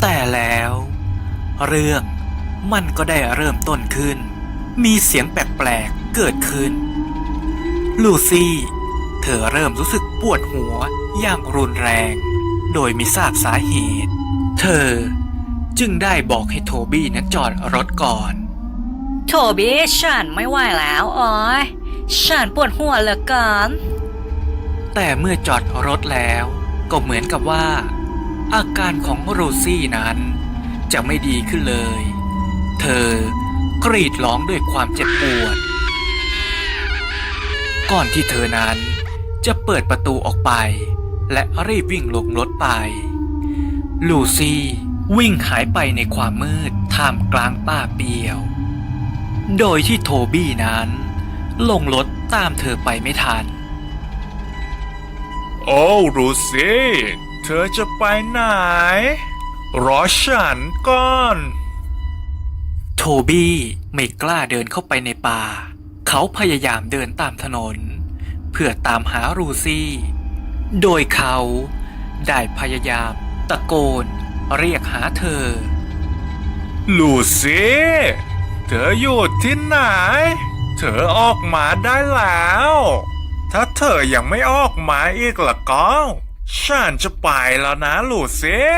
แต่แล้ว เรื่องมันก็ได้เริ่มต้นขึ้น มีเสียงแปลกๆเกิดขึ้น ลูซี่เธอเริ่มรู้สึกปวดหัวอย่างรุนแรง โดยไม่ทราบสาเหตุ เธอจึงได้บอกให้โทบี้นั้นจอดรถก่อน โทบี้ฉันไม่ไหวแล้วโอ้ยฉันปวดหัวเหลือเกินแต่เมื่อจอดรถแล้ว ก็เหมือนกับว่า อาการของโรซี่นั้น จะไม่ดีขึ้นเลย เธอกรีดร้องด้วยความเจ็บปวด ก่อนที่เธอนั้นจะเปิดประตูออกไป และรีบวิ่งลงรถไป ลูซี่วิ่งหายไปในความมืดท่ามกลางป่าเปียว โดยที่โทบี้นั้น ลงรถตามเธอไปไม่ทัน โอ้รูซี่ เธอจะไปไหน รอฉันก่อน โทบี้ไม่กล้าเดินเข้าไปในป่า เขาพยายามเดินตามถนน เพื่อตามหารูซี่ โดยเขาได้พยายามตะโกน เรียกหาเธอ ลูซี่เธออยู่ที่ไหน เธอออกมาได้แล้ว ถ้าเธอยังไม่ออกมาอีกละก็ ฉันจะไปแล้วนะลูซี่